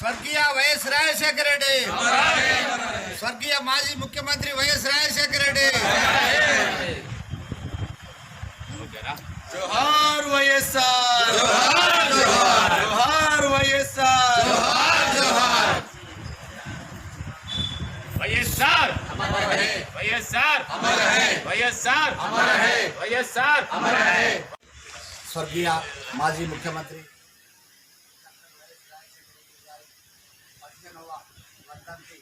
స్వర్గీయ వైఎస్ రాజశేఖర రెడ్డి స్వర్గీయ మాజీ ముఖ్యమంత్రి వైఎస్ రాజశేఖర రెడ్డి జోహార్ వైఎస్ఆర్ జోహార్ జోహార్ వైఎస్ఆర్ వైఎస్ఆర్ వైఎస్ఆర్ వైఎస్ఆర్ వైఎస్ఆర్ స్వర్గీయ మాజీ ముఖ్యమంత్రి వర్ధంతి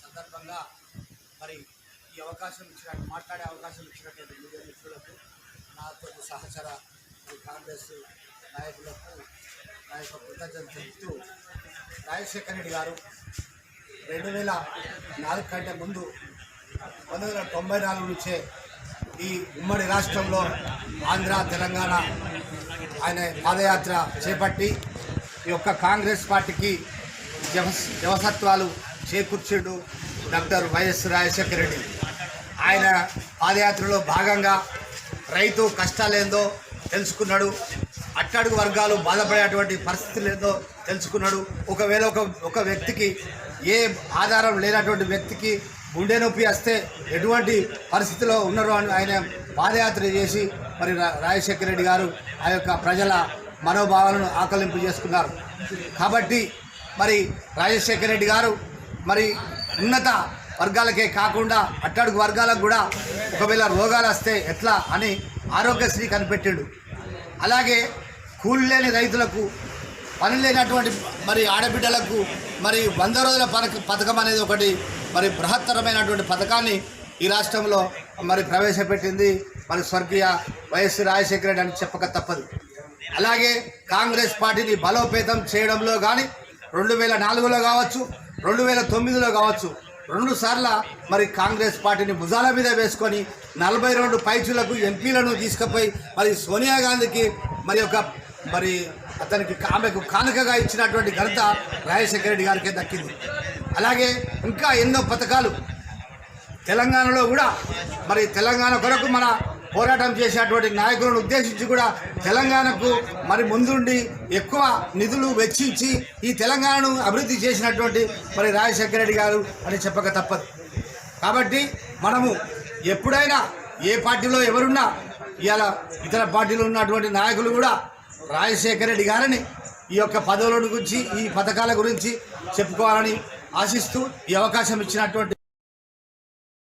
సందర్భంగా మరి ఈ అవకాశం ఇచ్చిన మాట్లాడే అవకాశం ఇచ్చినటువంటి మీడియా మిత్రులకు నాతో సహచర కాంగ్రెస్ నాయకులకు నా యొక్క కృతజ్ఞత తెలుపుతూ రాజశేఖర రెడ్డి గారు రెండు వేల నాలుగు కంటే ముందు పంతొమ్మిది వందల తొంభై నాలుగు నుంచే ఈ ఉమ్మడి రాష్ట్రంలో ఆంధ్ర తెలంగాణ ఆయన పాదయాత్ర చేపట్టి ఈ యొక్క కాంగ్రెస్ పార్టీకి జవస్ జవసత్వాలు చేకూర్చుడు డాక్టర్ వైఎస్ రాజశేఖర రెడ్డి. ఆయన పాదయాత్రలో భాగంగా రైతు కష్టాలేందో తెలుసుకున్నాడు అట్టడుగు వర్గాలు బాధపడేటువంటి పరిస్థితులు ఏదో తెలుసుకున్నాడు. ఒకవేళ ఒక ఒక వ్యక్తికి ఏ ఆధారం లేనటువంటి వ్యక్తికి గుండె నొప్పి వస్తే ఎటువంటి పరిస్థితిలో ఉన్నారో అని ఆయన పాదయాత్ర చేసి మరి రా- రాజశేఖర రెడ్డి గారు ఆ యొక్క ప్రజల మనోభావాలను ఆకలింపు చేసుకున్నారు. కాబట్టి మరి రాజశేఖర రెడ్డి గారు మరి ఉన్నత వర్గాలకే కాకుండా అట్టడుగు వర్గాలకు కూడా ఒకవేళ రోగాలు వస్తే ఎట్లా అని ఆరోగ్యశ్రీ కనిపెట్టాడు. అలాగే కూలి లేని రైతులకు పని లేనటువంటి మరి ఆడబిడ్డలకు మరి వంద రోజుల పథక పథకం అనేది ఒకటి మరి బృహత్తరమైనటువంటి పథకాన్ని ఈ రాష్ట్రంలో మరి ప్రవేశపెట్టింది. మరి స్వర్గీయ వైఎస్ రాజశేఖర రెడ్డి అని చెప్పక తప్పదు. అలాగే కాంగ్రెస్ పార్టీని బలోపేతం చేయడంలో కానీ రెండు వేల నాలుగులో కావచ్చు రెండు వేల తొమ్మిదిలో కావచ్చు. రెండు సార్ల మరి కాంగ్రెస్ పార్టీని భుజాల మీద వేసుకొని నలభై రెండు పైచులకు ఎంపీలను తీసుకుపోయి మరి సోనియా గాంధీకి మరి ఒక మరి అతనికి ఆమెకు కానుకగా ఇచ్చినటువంటి ఘనత రాజశేఖర రెడ్డి గారికే దక్కింది. అలాగే ఇంకా ఎన్నో పథకాలు. తెలంగాణలో కూడా మరి తెలంగాణ కొరకు మన పోరాటం చేసినటువంటి నాయకులను ఉద్దేశించి కూడా తెలంగాణకు మరి ముందుండి ఎక్కువ నిధులు వెచ్చించి ఈ తెలంగాణను అభివృద్ధి చేసినటువంటి మరి రాజశేఖర రెడ్డి గారు అని చెప్పక తప్పదు. కాబట్టి మనము ఎప్పుడైనా ఏ పార్టీలో ఎవరున్నా ఇవాళ ఇతర పార్టీలో ఉన్నటువంటి నాయకులు కూడా రాజశేఖర రెడ్డి గారిని ఈ యొక్క పదవుల గురించి ఈ పథకాల గురించి చెప్పుకోవాలని ఆశిస్తూ ఈ అవకాశం ఇచ్చినటువంటి